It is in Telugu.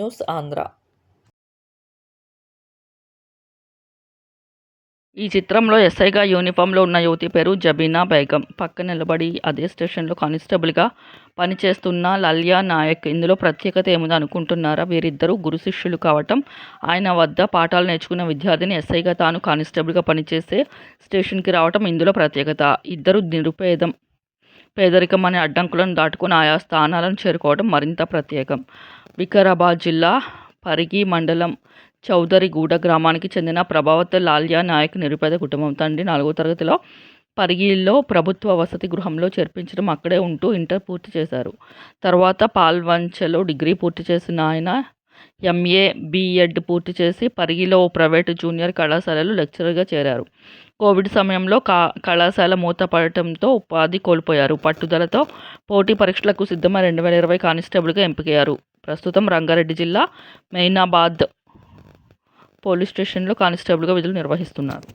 న్యూస్ ఆంధ్ర ఈ చిత్రంలో ఎస్ఐగా యూనిఫామ్లో ఉన్న యువతి పేరు జబీనా బేగం. పక్క నిలబడి అదే స్టేషన్లో కానిస్టేబుల్గా పనిచేస్తున్న లల్యా నాయక్. ఇందులో ప్రత్యేకత ఏముంది అనుకుంటున్నారా? వీరిద్దరూ గురు శిష్యులు కావటం ఆయన వద్ద పాఠాలు నేర్చుకున్న విద్యార్థిని ఎస్ఐగా తాను కానిస్టేబుల్గా పనిచేసే స్టేషన్కి రావటం ఇందులో ప్రత్యేకత. ఇద్దరు నిరుపేదం. పేదరికం అనే అడ్డంకులను దాటుకుని ఆయా స్థానాలను చేరుకోవడం మరింత ప్రత్యేకం. వికారాబాద్ జిల్లా పరిగి మండలం చౌదరిగూడ గ్రామానికి చెందిన ప్రభావత్ లాల్యా నాయక్ నిరుపేద కుటుంబం. తండ్రి నాలుగో తరగతిలో పరిగిలో ప్రభుత్వ వసతి గృహంలో చేర్పించడం అక్కడే ఉంటూ ఇంటర్ పూర్తి చేశారు. తర్వాత పాల్వంచలో డిగ్రీ పూర్తి చేసిన ఆయన ఎంఏ బీఎడ్ పూర్తి చేసి పరిగిలో ఓ ప్రైవేటు జూనియర్ కళాశాలలో లెక్చరర్గా చేరారు. కోవిడ్ సమయంలో కా కళాశాల మూతపడటంతో ఉపాధి కోల్పోయారు. పట్టుదలతో పోటీ పరీక్షలకు సిద్ధమై రెండు వేల ఇరవై కానిస్టేబుల్గా ఎంపికయ్యారు. ప్రస్తుతం రంగారెడ్డి జిల్లా మెయినాబాద్ పోలీస్ స్టేషన్లో కానిస్టేబుల్గా విధులు నిర్వహిస్తున్నారు.